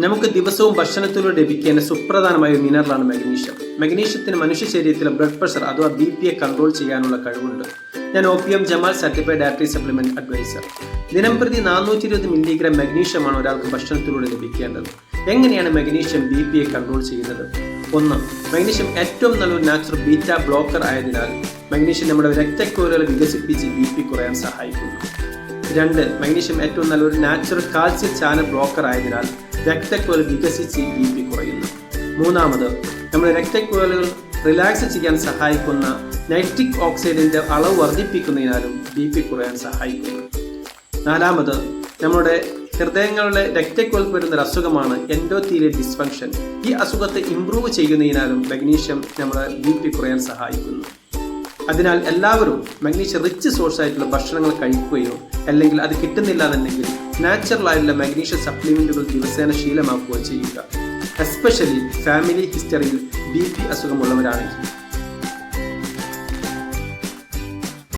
നമുക്ക് ദിവസവും ഭക്ഷണത്തിലൂടെ ലഭിക്കേണ്ട സുപ്രധാനമായ മിനറലാണ് മഗ്നീഷ്യം മഗ്നീഷ്യത്തിന് മനുഷ്യ ശരീരത്തിലെ ബ്ലഡ് പ്രഷർ അഥവാ ബി പിയെ കൺട്രോൾ ചെയ്യാനുള്ള കഴിവുണ്ട്. ഞാൻ O P M Jamal certified dietary supplement advisor ദിനംപ്രതി നാനൂറ്റി ഇരുപത് മില്ലിഗ്രാം മഗ്നീഷ്യമാണ് ഒരാൾക്ക് ഭക്ഷണത്തിലൂടെ ലഭിക്കേണ്ടത്. എങ്ങനെയാണ് മഗ്നീഷ്യം ബി പിയെ കൺട്രോൾ ചെയ്യുന്നത്? ഒന്ന് മഗ്നീഷ്യം ഏറ്റവും നല്ലൊരു നാച്ചുറൽ ബീറ്റ ബ്ലോക്കർ ആയതിനാൽ മഗ്നീഷ്യം നമ്മുടെ രക്തക്കുഴലുകൾ വികസിപ്പിച്ച് ബി പി കുറയാൻ സഹായിക്കുന്നു. രണ്ട് മഗ്നീഷ്യം ഏറ്റവും നല്ലൊരു നാച്ചുറൽ കാൽസ്യം ചാനൽ ബ്ലോക്കർ ആയതിനാൽ രക്തക്കുഴൽ വികസിച്ച് ബി പി കുറയുന്നു. മൂന്നാമത് നമ്മുടെ രക്തക്കുഴലുകൾ റിലാക്സ് ചെയ്യാൻ സഹായിക്കുന്ന നൈട്രിക് ഓക്സൈഡിന്റെ അളവ് വർദ്ധിപ്പിക്കുന്നതിനാലും ബി പി കുറയാൻ സഹായിക്കുന്നു. നാലാമത് നമ്മുടെ ഹൃദയങ്ങളുടെ രക്തക്കുഴൽ വരുന്ന ഒരു അസുഖമാണ് എൻഡോത്തീരിയൽ ഡിസ്ഫങ്ഷൻ ഈ അസുഖത്തെ ഇംപ്രൂവ് ചെയ്യുന്നതിനാലും മഗ്നീഷ്യം നമ്മുടെ ബി പി കുറയാൻ സഹായിക്കുന്നു. അതിനാൽ എല്ലാവരും മഗ്നീഷ്യം റിച്ച് സോഴ്സ് ആയിട്ടുള്ള ഭക്ഷണങ്ങൾ കഴിക്കുകയോ അല്ലെങ്കിൽ അത് കിട്ടുന്നില്ല എന്നുണ്ടെങ്കിൽ നാച്ചുറൽ ആയിട്ടുള്ള മഗ്നീഷ്യം സപ്ലിമെന്റുകൾ ദിവസേന ശീലമാക്കുകയോ ചെയ്യുക. എസ്പെഷ്യലി ഫാമിലി ഹിസ്റ്ററിയിൽ ബി പി അസുഖമുള്ളവരാണെങ്കിൽ.